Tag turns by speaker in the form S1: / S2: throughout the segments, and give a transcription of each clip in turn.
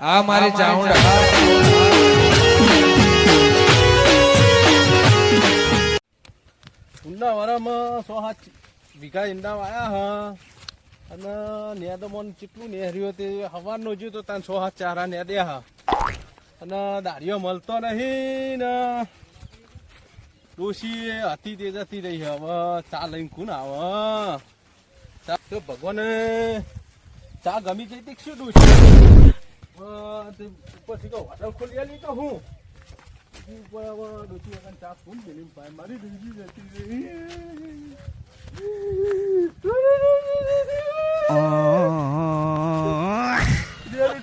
S1: આ મારી ચાઉંડા
S2: ઊંડા વરામાં સો હાથ વીઘા ઈંડા વાયા હા. અને નેદમોન કેટલું નેહર્યું તે હવારનો જોયું તો તાન સો હાથ ચારા નેદ્યા હા. અને દાળીઓ મળતો નહીં ને. ડોશી હતી તે જતી રહી. હવે ચા લઈને કુન આવે? ચા તો ભગવાને ચા ગમી જઈ તી શું ડોશી? ઉપરથી તો હોટલ ખોલી આલી તો હું. હવે ડોશી વગર ચા કોણ મેલી પાય મારી જિંદગી જતી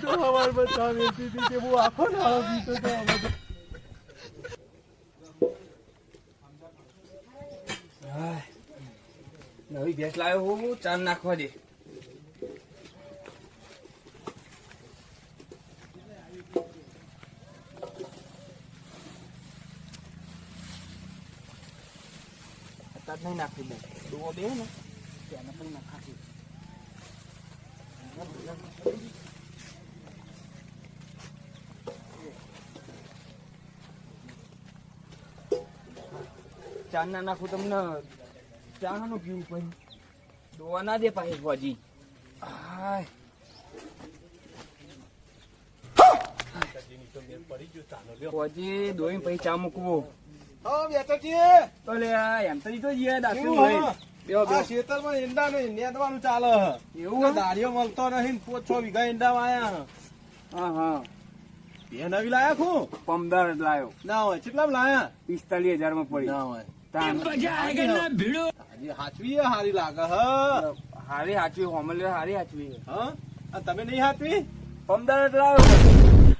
S2: તો હવારમાં ચા વેચતી હતી આખો
S3: નવી ભેંસ લાવ્યો હું ચાંદ નાખવા દે. નહીં નાખી દઉં ડોવો બે ને. તેને પણ નાખાતી ચા ના નાખું તમને. ચાનું પીવું પછી ડોવા ના દે પાછી ફોજી. આય ભાજી દોઈ પછી ચા મૂકવો.
S2: હા, બેટાજી.
S3: તો લે એમ તો ઈ તો જીએ.
S2: ખેતરમાં ઈંડા નેદવાનું ચાલે
S3: એવું?
S2: મળતો નહીં, પોચ છ વીઘા ઈંડા વાયા હ.
S3: હા
S2: બે નવી લાયા ખું?
S3: પમદાર લાયો
S2: ના હોય, કેટલામાં લાયા?
S3: પિસ્તાલીસ હજારમાં પડી
S2: ના હોય. હાચવી હારી લાગે હ.
S3: હારી હાચવી હોમલે હારી હાચવી
S2: હ? તમે નહીં હાચવી?
S3: અમદાવાદ જ લાયો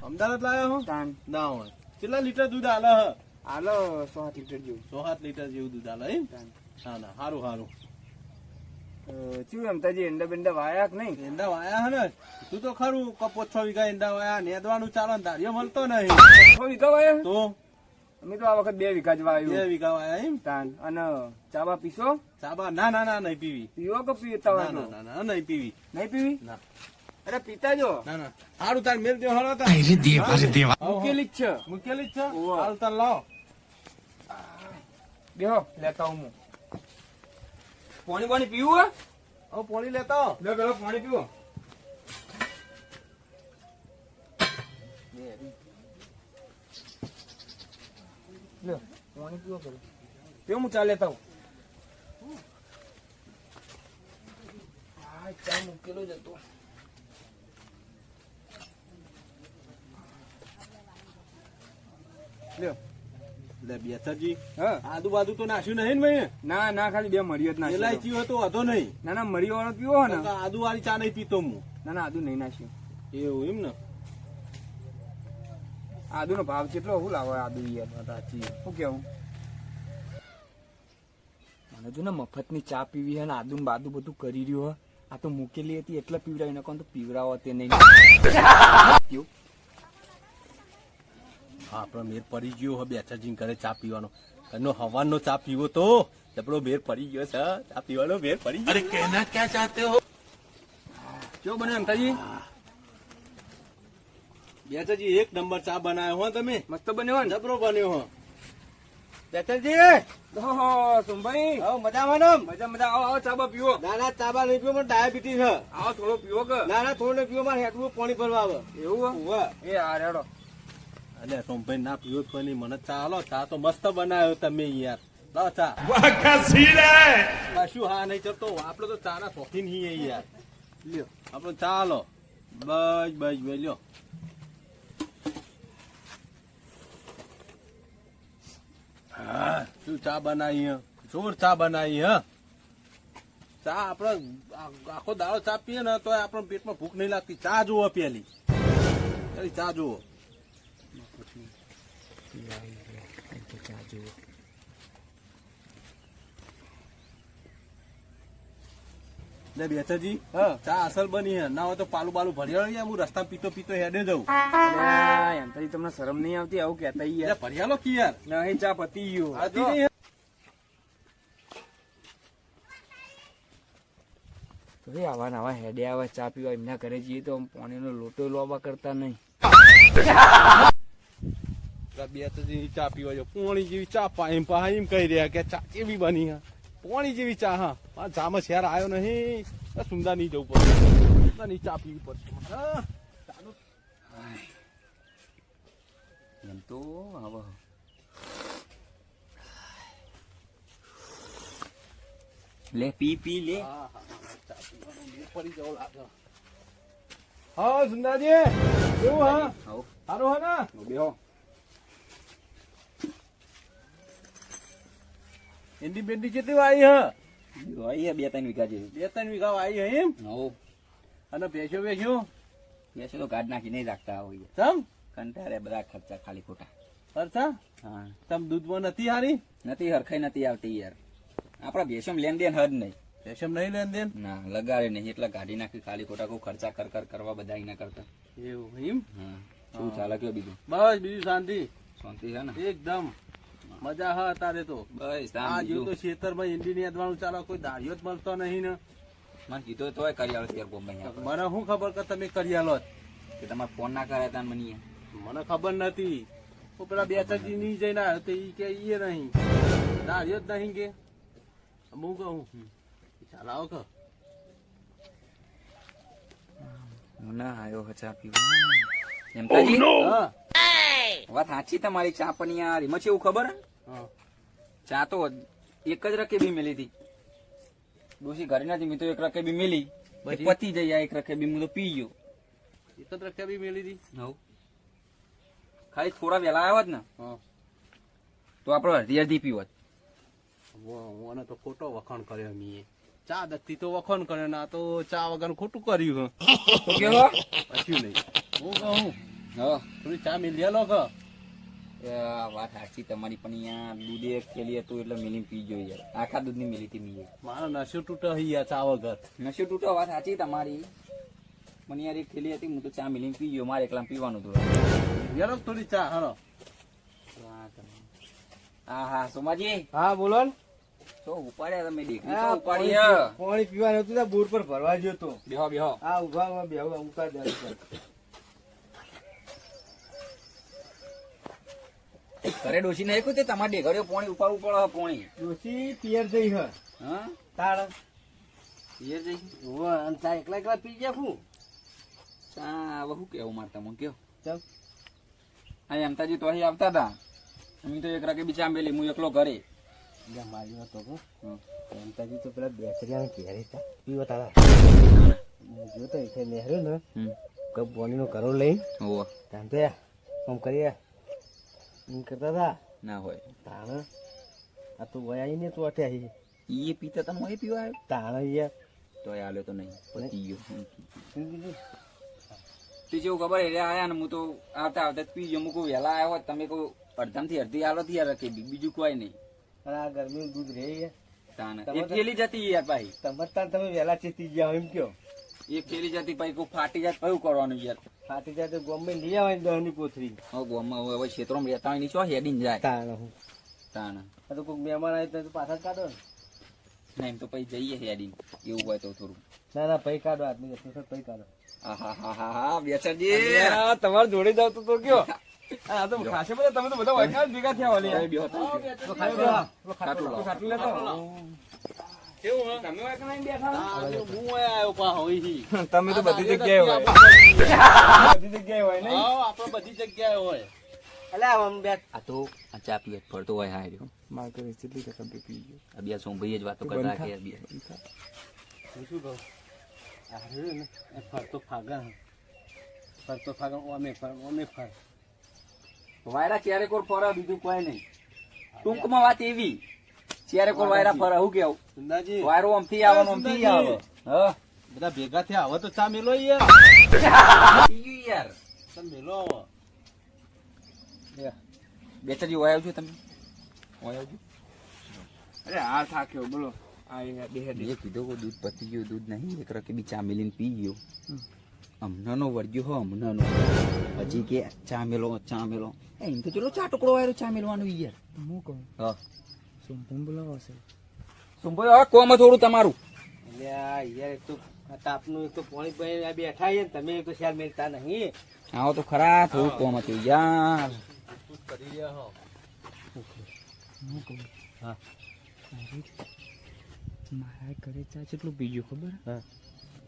S2: અમદાવાદ લાયો હું ના હોય. કેટલા લીટર દૂધ આલે હ?
S3: હાલો સો સાત લીટર જેવું
S2: સો સાત લીટર જેવું દૂધ હાલો એમ? ના ના સારું સારું
S3: તો એમ તાજી ઈંડા બેંડા વાયા કે નહીં?
S2: એંડા વાયા ને? તું તો ખરું કપો છ વીઘા એંડા વાયા નેદવાનું ચાલે ને દાળીઓ મળતો નહીં.
S3: છ વીઘા વાયા?
S2: તો?
S3: અમે તો આ વખત બે વીઘા જ
S2: બે વીઘા વાયા એમ?
S3: તાન અને ચાબા પીશો?
S2: ચાબા ના ના ના નહીં પીવી.
S3: પીવો કે પીવી
S2: ના ના ના ના નહીં પીવી.
S3: નહીં પીવી?
S2: ના.
S3: અરે પીતા જો.
S2: ના ના. હારું તાર મેલ દેવ હળો તાર
S3: મૂકેલી જ છે.
S2: મૂકેલી છે?
S3: ઓવા.
S2: હાલ તાર લાવ.
S3: દેહો. લેતા હું. પાણી પાણી પીવું હે?
S2: પાણી લેતા
S3: લે પેલો પાણી પીવો. લે પાણી પીવો પેલો. પીવો હું ચા લેતા હું આ ચા મૂકેલો જ હતો. લ્યો.
S2: લે બેસરજી
S3: હા.
S2: આદુ તો નહીં ને ભાઈ
S3: ના ના ખાલી બે મરિયો જ
S2: એલાયચી હોય તો. વાંધો નહીં.
S3: ના ના મરિયો વાળો પીવો ને.
S2: આદુ વાળી ચા નહીં પીતો હું.
S3: ના ના આદુ નહીં નાખ્યું
S2: એવું એમ ને?
S3: આદુ નો ભાવ કેટલો? શું લાવે આદુ યાર સાચી. શું કેવું? મને જો ને મફતની ચા પીવી હે ને આદુ ને બાદુ બધું કરી રહ્યો હે. આ તો મૂકેલી હતી એટલે પીવડાવી નાખો તો પીવડાવો તે નહીં?
S2: હા આપણો મેર પડી ગયો હવે બેસરજી ઘરે ચા પીવાનો. એનો હવાનો ચા પીવો તો આપણો મેર પડી ગયો છે. ચા પીવાનો મેર પડી ગયો. અરે કેના ક્યાં ચાહતે હો?
S3: જો બને અંકાજી બેઠાજી
S2: બેસરજી એક નંબર ચા બનાવ્યો હો તમે.
S3: મસ્ત બન્યો હો ને?
S2: જબરો બન્યો હો. બેસરજી
S3: ઓહો સોમભાઈ.
S2: આવો મજામાં ને?
S3: મજા મજા. આવો આવો ચાબા પીવો.
S2: ના ના ચાબા નહીં પીવો મને ડાયાબિટીસ છે
S3: આવો થોડો પીવો કે.
S2: ના ના થોડો પીવો મારે હેઠવું પાણી ભરવા આવે.
S3: એવું હે?
S2: ઉવ્વ.
S3: એ આ રેડો
S2: અલે સોમભાઈ ના પીવો તો નહીં મને ચા લો ચા તો મસ્ત બનાવ્યો તમે યાર. લો ચા. શું હા નહીં ચડતો. આપડે તો ચા ના શોખીન હી યાર.
S3: લ્યો
S2: આપડે ચા લો. બસ બસ બસ લ્યો. હા શું ચા બનાવી હે? જોર ચા બનાવી હા? ચા આપણે આખો દાડો ચા પીએ ને તો આપણને પેટમાં ભૂખ નહીં લાગતી. ચા જુઓ પેલી ચા જુઓ
S3: ચા જુઓ
S2: લે બેચરજી
S3: હા
S2: ચા અસલ બની હે. ના હોય તો પાલું બાલું ભર્યા હું રસ્તા પીતો પીતો હેડે જઉં.
S3: અલ્યા, એમ તાજી તમને શરમ નહીં આવતી આવું
S2: એટલે
S3: યાર.
S2: ભર્યાલો કી યાર
S3: નહીં ચા પતી ગયો.
S4: તો એ આવા નવા હેડે આવા ચા પીવા એમના ઘરે જઈએ તો પાણીનો લોટો લોવા કરતા નહીં.
S2: બે તો ચા પીવા જો પોણી જેવી ચા પા એમ પા એમ કહી રહ્યા કે ચા કેવી બની હા? પોણી જેવી ચા હા. આ ચામાં શહેર આવ્યો નહીં. સુંદર નહીં જવું પડશે સુંદરની ચા પીવી પડશે ચાલો
S4: એમ તો આવો લે પી પી લે.
S2: પડી જવો લાગે. હા સુંદરજી કેવું હા? સારું હા ને?
S4: બેહો.
S2: એન્ડી બેન્ડી કેટલી વાઈ હા?
S4: હોય બે ત્રણ વીઘા જેવી.
S2: બે ત્રણ વીઘા વાઈ હે એમ?
S4: હો.
S2: અને બેસ્યો ભેંસો
S4: બેસે તો ગાઢ નાખી નહીં રાખતા હોય
S2: સમ
S4: કંટાળે બધા ખર્ચા ખાલી ખોટા.
S2: ખર્ચા?
S4: હા.
S2: તમ દૂધમાં નથી હારી?
S4: નથી હરખાઈ નથી આવતી યાર. આપડા ભેસમ લેન દેન હદ નહીં.
S2: ભેંસો નહીં લેન દેન
S4: ના લગાડે નહીં એટલે ગાડી નાખી ખાલી ખોટા કોઈ ખર્ચા કર કર કરવા બધા એના કરતા.
S2: એવું એમ?
S4: હા. શું ચાલે કયો બીજું?
S2: બસ બીજું શાંતિ.
S4: શાંતિ છે ને?
S2: એકદમ. મજા હા તારે તો.
S4: બસ
S2: આ જેવું તો ખેતરમાં યાદવાનું ચાલો કોઈ દાળિયો જ મળતો નહીં ને.
S4: મને કીધું તોય કરી આવો બોમ્બે
S2: મને શું ખબર કે તમે કરી આલો
S4: કે તમારે ફોન ના કર્યા તા મને
S2: મને ખબર નથી હું પેલા બે ચાર દી નહીં જઈને આવ્યો તો ઈ કે ઈ નહીં. દાળિયો જ નહીં કે. હું કહું ચાલ આવો કે
S4: ના આવ્યો હચા પીવા. એમ તો
S2: હા
S4: વાત સાચી તમારી ચા પણ યાર એમાં છે એવું ખબર ચા તો એક જ રકેબી મેલી હતી. ડોસી ઘરે નથી મેં તો એક રકેબી મેલી. પતી જઈ આ એક રકેબી હું તો પી ગયો.
S2: એક જ રકેબી બી મેલી હતી?
S4: હવ. ખાલી થોડા વહેલા આવ્યા જ ને.
S2: હા.
S4: તો આપણે અડધી અડધી પીવત
S2: હું અને તો ખોટો વખાણ કર્યો મીએ ચા દત્તી તો વખાણ કર્યો ના તો ચા વગર ખોટું કર્યું
S4: કેવો?
S2: પછી નહીં હું કહું?
S4: હા
S2: થોડી ચા મેલી લો કે.
S4: વાત સાચી તમારી પણ અહીંયા દૂધ એક કેલી હતું એટલે મિલી પી જોઈ યાર. આખા દૂધની મિલી હતી મીએ
S2: મારો નશો તૂટો હૈયા ચા વગર
S4: નશો તૂટો વાત સાચી તમારી. મને યાર એક થેલી હતી હું તો ચા મિલી પી ગયો મારે એકલા પીવાનું હતું.
S2: યાર થોડી ચા હા
S4: હા હા સોમાજી.
S5: હા બોલો ને.
S4: તો ઉપાડ્યા તમે દેખી ઉપાડી
S5: પાણી પીવાનું હતું બોર પર ભરવા ગયો તો.
S4: બેહો બેહો.
S5: હા ઊભા ઊભા બેહો ઉકા દે
S4: ઘરે ડોસી ને એકું તે તમારે ડેઘડ્યો પોણી ઉપાડવું પડે પોણી.
S5: ડોસી પિયર જઈ હ.
S4: હા?
S5: તાળ.
S4: પિયર જઈ?
S5: હો અને ચા એકલા એકલા પી ગયા હું
S4: ચા હવે શું કેવું મારે તમને કયો?
S5: ચાલ.
S4: હા એમતાજી તો અહીં આવતા હતા. હું તો એક રાકે બી ચાંબેલી હું એકલો ઘરે.
S5: મારી વાત તો. એમતાજી તો પેલા બેસરિયા ઘેરે હતા. પીવા તારા. જોતો એટલે નેહર્યો ને. બોનીનો કરો લઈ
S4: ઓ
S5: તાન તો આમ કરીએ. એમ કરતા હતા
S4: ના હોય.
S5: તાણ? આ તો વયા ને તો આવી
S4: એ પીતા તમે હું પીવા? આવ્યો
S5: તાણ યાર.
S4: તો આલ્યો તો નહીં. ગયો. તે જેવું ખબર એટલે આયા ને હું તો આવતા આવતા પી ગયો કહું વહેલા આવ્યો તમે કહું અડધામથી અડધી આલો થી યાર બીજું કોઈ નહીં.
S5: આ ગરમીનું દૂધ રહે યાર.
S4: તાને
S5: તમે
S4: એક જતી યાર ભાઈ.
S5: તમારે તાન તમે વહેલા ચેતી ગયા એમ કયો?
S4: એ થેલી જતી પછી કોઈ ફાટી જાય કયું કરવાનું યાર?
S5: ફાટી જાય તો ગમે લઈ આવે દહની પોથરી.
S4: હવે ગોમાં હવે ક્ષેત્રમાં રહેતા હોય શું હેડીને જાય.
S5: તાણ હું.
S4: તાણ.
S5: આ તો કોઈક મહેમાન આવે તો પાછા જ કાઢો ના.
S4: એમ તો પછી જઈએ હેડીને. એવું હોય તો થોડું.
S5: ના ના પૈ કાઢો આદમી જતો પૈ કાઢો.
S4: આહાહાહા, બેચરજી.
S5: તમારે જોડે જાવ તો કયો
S2: આ તો ખાસે બધા તમે તો બધા ભેગા થયા
S4: તો. ખાટલું
S2: લેતો હા
S4: તમે કે
S5: તો બધી જગ્યાએ હોય. બધી જગ્યાએ હોય નહીં?
S2: આપડે બધી જગ્યાએ હોય.
S5: અલ્યા આમ બે
S4: આ તો આ ચા પીવે જ ફરતો હોય હા રહ્યો
S5: માર તો કેટલી ટકા પી ગયો?
S4: આ બે જ વાતો કરતા રાખે યાર
S2: હું શું કહું? આ ને ફરતો ફાગા ફરતો ફાગા ઓમે ફર ઓમે ફર.
S4: વાયરા ક્યારે કોર ફરે બીજું કોઈ નહીં. ટૂંકમાં વાત એવી. ક્યારે કોઈ વાયરા ફરે હું કેવું?
S2: સુંદાજી.
S4: વાયરો આમથી આવે આમથી આવે. હા?
S2: બધા ભેગા થયા હવે તો ચા મેલો યાર.
S4: યાર.
S2: ચા મેલો હવે.
S4: બેચરજી હોય આવજો તમે? વાય આવજો
S5: અરે આ થાક્યો બોલો. આ બે
S4: મેં કીધું કે દૂધ પતી ગયું દૂધ નહીં. એક રકે બી ચા મેલીને પી ગયો. હમણાંનો વર્ગ્યો હો હમણાંનો. હજી કે ચા મેલો ચા મેલો. એમ તો ચલો ચા ટુકડો વાયરો ચા મેલવાનું યાર.
S5: હું કહું?
S4: હા.
S5: સુંપમ બોલાવો છે
S4: સુંભાઈ હવે કોમ થોડું તમારું.
S3: યાર યાર એક તો તાપનું એક તો પાણી આ બેઠા છે ને તમે એક તો શેર મેળતા નહીં.
S4: આવો તો ખરા થોડું કોમ હતું યાર.
S2: કરી રહ્યા હો.
S3: હા
S4: મારા ઘરે ચા કેટલું પીજો ખબર?
S3: હા.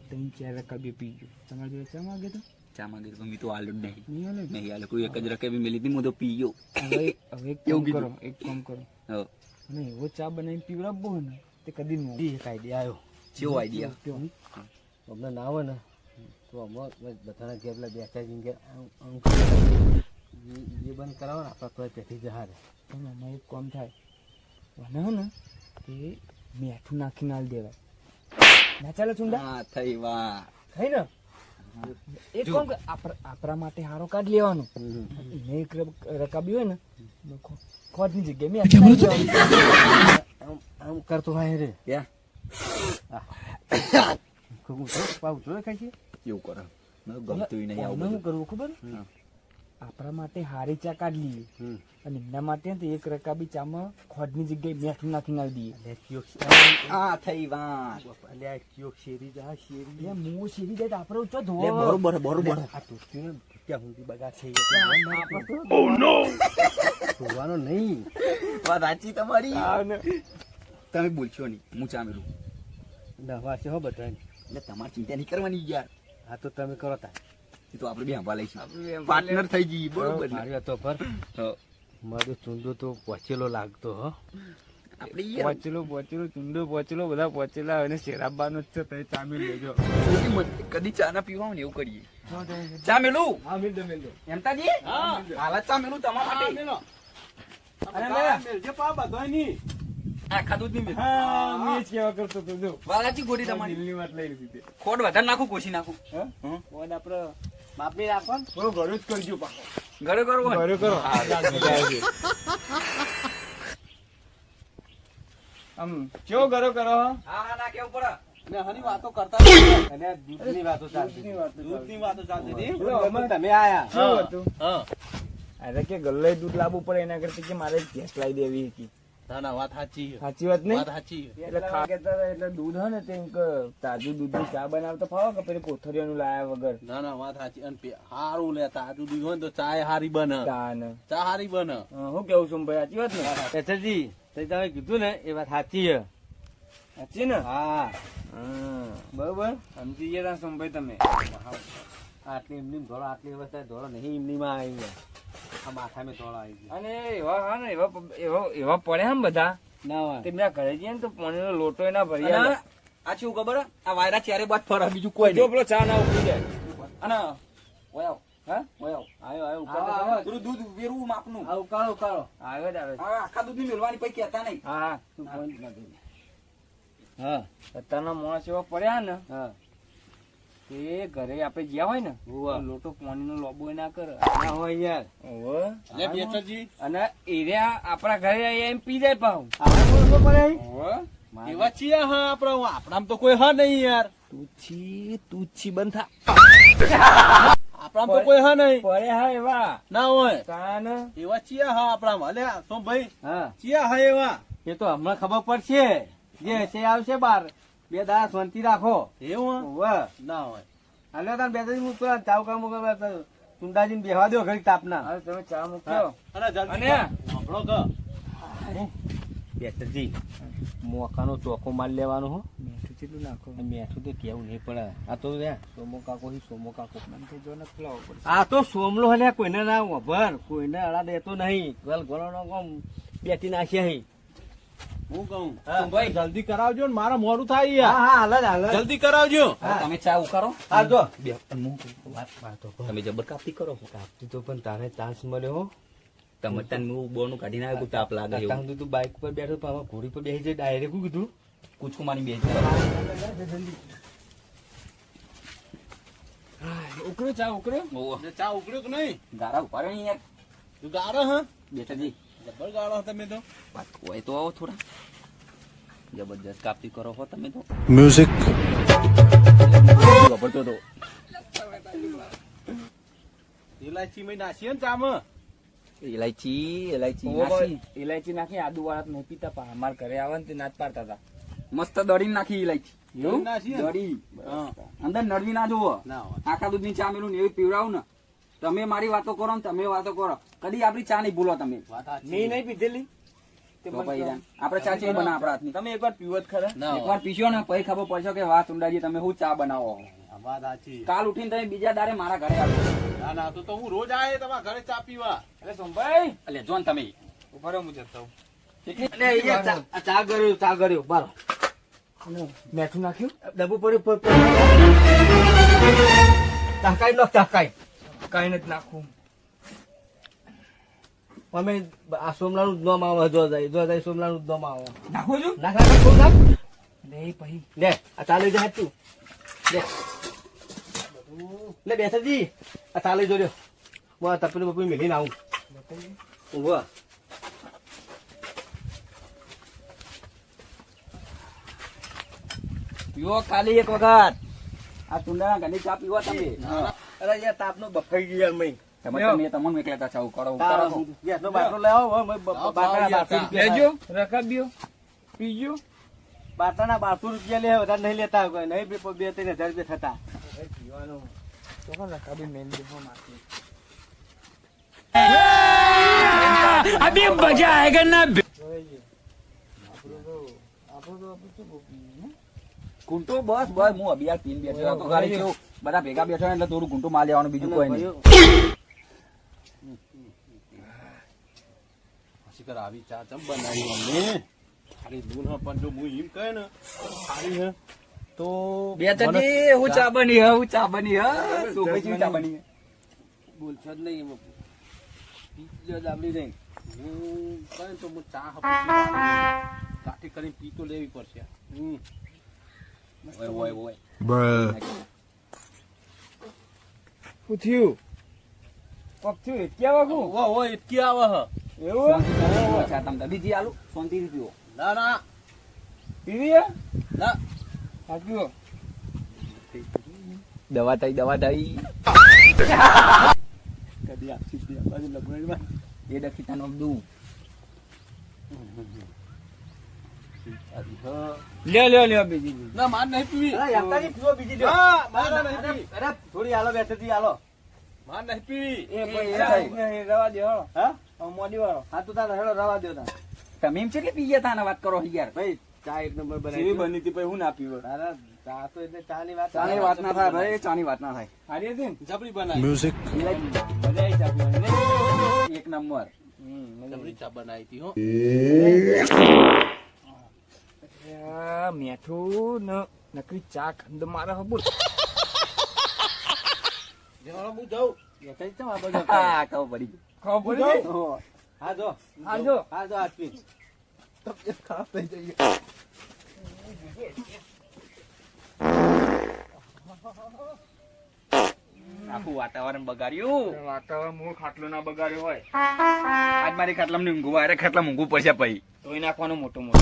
S4: ત્રણ ચાર રકાબી પીજો. તમારા જોડે ચા માગે તો? ચા માગે તો મેં તો આલુ જ નહીં. નહીં આલે? નહીં આલે કોઈ એક જ રકા બી મેલી હતી હું તો પીયો. હવે હવે એક કામ કરો એક કામ કરો. અને એવો ચા બનાવીને પીવડાવવો ને તે કદી ન
S3: એક આઈડિયા આવ્યો
S4: કેવો આઈડિયા
S3: અમને ના આવે ને તો અમાર બધાના ઘેર પેલા બેઠા જઈને એ બંધ કરાવો ને આપણા કોઈ પેટી જહાર
S4: પણ આમાં એક કામ થાય. બનાવો ને કે મીઠું નાખીને આવી દેવાય. ના ચાલે ચુંડા?
S2: હા થઈ વાહ
S4: થઈ ને? એક કામ આપણા માટે હારો કાઢ લેવાનો. એને એક રકાબી હોય ને ખોટની જગ્યાએ મેં
S3: આમ કરતો હોય રે.
S4: યા
S3: હું. જોઈ ખાઈ છે?
S4: એવું કરે. ગમતું નહીં આવું
S3: શું કરવું ખબર. આપણા માટે હારી ચા કાઢ લઈએ. અને એમના માટે ને તો એક રકાબી ચામાં ખોડની જગ્યાએ મેઠું નાખી નાખી દઈએ.
S4: આ થઈ વાત.
S3: અલ્યા કયો શેરી જા શેરી. એ મો શેરી જાય તો આપણે ઉચો ધો.
S4: લે, બરોબર બરોબર
S3: આ તૂટતી ને ક્યાં સુધી બગાડ છે ધોવાનો નહીં.
S4: વાત સાચી તમારી. તમે બોલશો નહીં. હું ચામેલું
S3: દવા છે હો બધા
S4: એટલે તમારે ચિંતા નહીં કરવાની યાર.
S3: હા તો તમે કરો તા
S4: એ તો આપણે બે હંભા લઈશું પાર્ટનર થઈ જઈએ બરોબર
S3: મારી વાતો પર. મારો ચૂંડો તો પહોંચેલો લાગતો હો. પહોંચેલો પહોંચેલો ચૂંડો પહોંચેલો બધા પહોંચેલા અને શેરાબાનો જ છે તો ચામી લેજો.
S4: કદી ચા ના પીવા ને એવું કરીએ. ચા મેલું?
S3: હા મિલ દો મિલ દો.
S4: એમતાજી હાલ ચા મેલું તમારા માટે.
S3: અરે મેં
S2: મેલજે પા બધાયની.
S4: આખા દૂધની
S3: હા હું જ કહેવા કરતો જો.
S4: વાલાચી તમારી.
S3: દિલની વાત લઈ લીધી.
S4: ખોટ વધારે નાખું કોશી નાખું.
S3: હા? આપણે બાપની રાખો થોડું ઘરે જ કરજો પાછો.
S4: ઘરે કરો
S3: ઘરે કરો. આમ કેવો ઘરો કરો હો?
S4: હા ના કેવું પડે?
S2: હની વાતો કરતા.
S3: અને દૂધની વાતો ચાલતી
S2: દૂધની વાતો ચાલતી હતી.
S3: તમે આયા.
S2: હા.
S3: હતું?
S2: હા.
S3: અરે કે ગલ્લે દૂધ લાવવું પડે એના કરતા કે મારે ગેસ લાવી દેવી હતી.
S2: ના ના વાત સાચી
S3: સાચી વાત નહીં?
S2: વાત સાચી
S3: એટલે ખા એટલે દૂધ હોય ને તે એમ કે તાજું ચા બનાવતા ફાવો કે પેલી કોથળીઓનું લાયા વગર?
S2: ના ના વાત સાચી. અને પે- લે તાજું દૂધ હોય તો ચાય હારી બને. ચા હારી બને.
S3: હું કેવું છું ભાઈ સાચી વાત ને? તમે કીધું ને એ વાત સાચી છે. સાચી ને? હા. બરોબર. સમજી ગયા સોમભાઈ તમે? આટલી એમની ધોળો આટલી અવસ્થા ધોળો નહીં એમની માં આવી ગયા
S2: આ માથામાં ધોળા આવી ગયા.
S3: અને એવા હા ને એવા એવા એવા પડ્યા ને બધા.
S2: ના હોય.
S3: તેમના ઘરે જઈએ ને તો પાણીનો લોટો એના ભરી
S4: આ શું ખબર? આ વાયરા ચારે બાદ ફરા બીજું કોઈ
S3: જો પેલો ચા ના ઉકળી જાય.
S4: અને ઓય
S3: હા?
S4: ઓય આવ.
S3: આવ્યો આવ્યો
S2: આવો,
S3: ઉકાળો
S2: આવો.
S4: દૂધ વેરવું માપનું.
S3: આ ઉકાળો જ આવે
S4: આખા દૂધની મેળવાની પૈકી કહેતા નહીં.
S3: હા હા. તું ફોન હા. અત્યારના માણસ એવા પડ્યા ને. હા. એ ઘરે આપણે જ્યાં હોય ને તો પાણી પાણીનો લોબો ના કરે. ના હોય યાર.
S2: બેચરજી
S3: અને એરિયા આપણા ઘરે એમ પી જાય પાઉ
S2: એવા છીએ હા આપણા આપણામાં તો કોઈ હા નહીં યાર.
S3: તુચ્છી તુચ્છી બંધ થા.
S2: આપણામાં તો કોઈ હા નહીં.
S3: પડે હા એવા.
S2: ના હોય.
S3: કાન.
S2: એવા છીએ હા આપણા અલ્યા સોમ ભાઈ?
S3: હા.
S2: છીએ હા એવા.
S3: એ તો હમણાં ખબર પડશે. જે છે આવશે બાર. બે દાડા શાંતિ રાખો.
S2: એવું? ના હોય.
S3: હાલો તાર બે દાદી હું પેલા ચાવ કામ ચુંડાજીને બેહવા દો ઘડી તાપના. હવે તમે ચા મૂક્યો?
S2: અને? જલ્દી
S3: આપણો
S2: કર.
S3: બેટરજી મોકાનો ચોખ્ખો માલ લેવાનો હો. મેઠું કેટલું નાખો? મેઠું તો કેવું નહીં પડે. આ તો રે સોમો કાકો હી સોમો કાકો. આ તો સોમલો હલે કોઈને ના વભર કોઈને અડા દેતો નહીં. ગલ ગલો નો કોમ બેટી નાખ્યા હી.
S2: હું કહું?
S3: હા.
S2: ભાઈ જલ્દી કરાવજો ને મારા મોડું થાય યાર.
S3: હા હાલ હાલ.
S2: જલ્દી કરાવજો.
S4: તમે ચા ઉકારો.
S3: હા જો.
S4: બે હું
S3: વાત વાતો
S4: તમે જબર કાપતી કરો.
S3: કાપતી તો પણ તારે ચાન્સ મળ્યો હો.
S4: તમે તને હું બોનું કાઢીને આવ્યો તાપ લાગે એવું.
S3: તું બાઇક પર બેઠો તો આમાં ઘોડી પર બેસી જાય ડાયરેક્ટ શું કીધું.
S4: કૂચકું મારી બેજ
S3: ઉકળ્યો ચા ઉકળ્યો?
S2: ચા ઉકળ્યો કે નહીં?
S4: ગારા ઉપાડ્યો યાર
S2: તું ગાળો હા?
S4: બેટાજી
S2: જબર ગાળો તમે તો.
S4: વાત હોય તો આવો થોડા. જબરજસ્ત કાપતી કરો હો તમે તો.
S6: Music.
S4: ગભરતો તો
S2: ઇલાયચી માં નાખીએ ને ચામ.
S4: ઇલાયચી ઇલાયચી નાખી.
S3: ઇલાયચી નાખી આદુ વાળા નહીં પીતા પા અમાર ઘરે આવે ને તે નાચ પાડતા હતા.
S4: મસ્ત દળીને નાખી ઇલાયચી? દડી. અંદર નડવી ના જોવો આખા દૂધની દૂધની ચા મેલું ને એવી પીવડાવું ને. તમે મારી વાતો કરો ને તમે વાતો કરો કદી આપડી ચા નહીં ભૂલો તમે
S5: મેં નહીં પીધેલી
S4: આપડે ચાચી બના આપડા હાથની
S5: તમે એકવાર પીવો જ ખરા.
S4: એકવાર પીશો ને પછી ખબર પડશે કે વાત ઉંડાજી તમે હું ચા બનાવો. કાલ ઉઠીને તમે બીજા દારે મારા ઘરે આવો
S2: ના ના તો તો હું રોજ આયે તમારા ઘરે ચા પીવા
S5: એટલે સોમભાઈ
S4: એટલે જો ને તમે
S5: ઊભા રહો, હું જતો એટલે ચા- કર્યું ચા કર્યો ચા કર્યો બારો મેઠું નાખ્યું ડબ્બુ પડ્યું તાકાઈ લો તાકાઈ
S3: કઈ નથી નાખવું.
S5: અમે આ સોમલાનું જ નામ આવે જો જાય જો જાય સોમલાનું જ નામ આવે.
S3: નાખું છો?
S5: નાખ નાખ
S3: લે પછી
S5: લે આ ચાલે જાય તું લે. લે બેસરજી આ ચાલે જો. લ્યો હું આ તપેલું બપેલું મેલીને આવું. ઊંઘવા
S4: પીવો ખાલી એક વખત. આ તુંડાના ઘરની ચા પીવો તમે.
S5: અરે યાર તાપનો બફાઈ ગયો યાર મઈ
S4: તમે તમે તમને એકલા ચાવું કરો
S5: ગેસનો બાટલો લાવો હવે મેં બ- બ- બાટલાના બારસો રૂપિયા.
S3: લેજો રકાબ્યો પીજો.
S5: બાટલાના બારસો રૂપિયા લે વધારે નહીં લેતા કોઈ નહીં બે બે ત્રણ હજાર રૂપિયા થતા.
S3: તો પણ રકાબી મેલ દેવો માથે
S4: કુંટો બસ બસ હું અભિયા પીન બેઠો તો ઘરે છું. બધા ભેગા બેઠા એટલે થોડું કુંટો માલ લેવાનું બીજું કોઈ નહીં.
S2: આવી ચા ચમ બનાવી અમને? ખાલી દૂધ પણ જો હું એમ કહે ને ખાલી હે. તો
S4: બેચરજી હું ચા બની હે હું ચા બની હે. શું પછી ચા બની
S5: બોલશો જ નહીં એમાં. પીજો જ આવડી નહીં
S2: હું કહે તો હું ચા હપ કાઠી કરીને પીતો લેવી પડશે. હમ.
S4: ઓય wait. ઓય
S3: શું થયું કોક થયું એક્યા વાગું
S2: ઓહો, ઓહો, એટલી આવે હ
S3: એવું
S4: શાંતિથી ચા તમ બીજી આલુ શાંતિથી પીવો
S2: ના ના
S3: પીવી હે
S2: ના
S3: હા પીવો
S4: દવા થઈ દવા થઈ
S5: કદી આપશી જ નહીં. આ બાજુ લબડમાં.
S4: એ દખીતા નો દુ
S3: લ્યો લ્યો લ્યો બીજી
S2: ના માર નહીં પીવી.
S5: અરે યાતાજી પીવો બીજી લ્યો.
S2: હા, મારે નહીં પીવી.
S5: અરે, થોડી હાલો બેઠેથી હાલો.
S2: માર નહીં પીવી.
S3: એ
S4: એ
S3: રવા દે હા. મોડી વાળો.
S5: હા તું તારે હેડો રવા દે તા
S4: તમે એમ છે કે પી ગયા તા વાત કરો યાર?
S5: ભાઈ ચા એક નંબર
S3: જેવી
S5: બનાવી
S3: બની હતી ભાઈ હું ના પીવો?
S5: તારા ચા તો એટલે ચાની વાત
S4: ચાની વાત ના થાય ભાઈ ચાની વાત ના થાય.
S3: હારી હતી
S2: જબરી બનાવી.
S3: મજા આવી ચા
S4: એક નંબર.
S2: જબરી ચા બનાવી હતી હો.
S3: આ મેઠું ન નકરી ચા ખંડ મારે બોલ
S2: હું જાઉં
S4: હા ખબર પડી ગઈ.
S3: ખબર પડી?
S5: હો. હા જો
S3: હા જો.
S5: હા જો પી તબિયત ખરાબ થઈ જઈ
S4: આખું વાતાવરણ બગાડ્યું.
S3: વાતાવરણ મૂળ ખાટલો ના બગાડ્યો હોય.
S4: આજ મારી ખાટલામાં ઊંઘું અરે ખાટલા ઊંઘું પડશે પછી
S3: તોય નાખવાનો મોટો મોટો.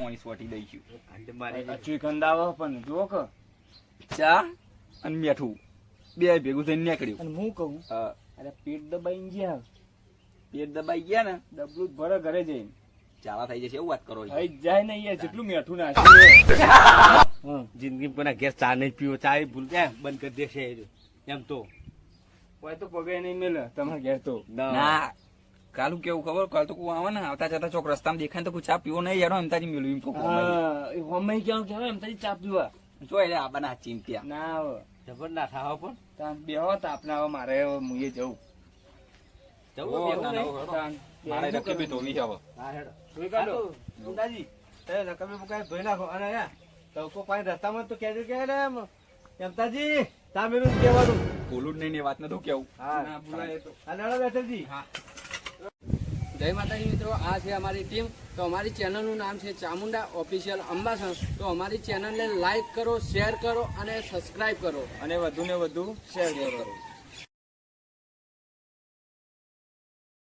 S4: મોઈ સોટી દઈશું
S5: ખંડ મારી
S3: આવે પણ જુઓ કે.
S4: ચા અને મીઠું. બે ભેગું થઈને નીકળ્યું.
S3: અને હું કહું
S4: હા,
S3: અરે પેટ દબાઈ ગયા.
S4: પેટ દબાઈ ગયા ને?
S3: ડબલું જ ભરે ઘરે જઈને.
S4: ચાલા થઈ જશે એવું વાત કરો છો.
S3: થઈ જાય ને યાર જેટલું મેઠું નાખ્યું
S5: જિંદગી કોના ઘેર ચા નહીં પીવો ચા એ ભૂલ બંધ કરી દેશે. એમ તો.
S3: કોઈ તો પગે નહીં મેલે તમારે ઘેર તો.
S4: ના. કાલુ કેવું ખબર? કાલ તો કોઈ આવે ને આવતા જતા ચોક રસ્તામાં દેખાય તો કોઈ ચા પીવો નહીં યાર એમતાજી મેલું એમ
S3: તો હોમે ક્યાં કહેવાય એમતાજી ચા પીવા.
S4: જો એટલે આ બના ચિંત્યા
S3: ના
S5: જબર ના થાવ પણ.
S3: તાન બેહો તાપના આવે મારે હવે મુએ જવું.
S5: જવું
S4: મારે
S3: બેહવું
S4: બી
S3: કરે.
S4: ધોવી હવે
S5: હા, હેડો.
S3: ધોઈ કાઢો.
S5: હા, તે. ગુંડાજી, એ મુકાય ધોઈ નાખો. અને અહીંયા તડકો પાણી રસ્તામાં તો કહેજો કે એમતાજી તામેરું જ કહેવાનું.
S4: બોલું જ નહીં ને એ વાત નતું કેવું?
S5: હા.
S3: ના ભૂલાય તો.
S5: અને હેડો બેઠકજી
S7: જય માતાજી મિત્રો આ છે અમારી ટીમ. તો અમારી ચેનલનું નામ છે ચામુંડા ઓફિશિયલ અંબાસન. તો અમારી ચેનલને લાઈક કરો શેર કરો અને સબસ્ક્રાઈબ કરો.
S3: અને વધુ ને વધુ શેર કરો.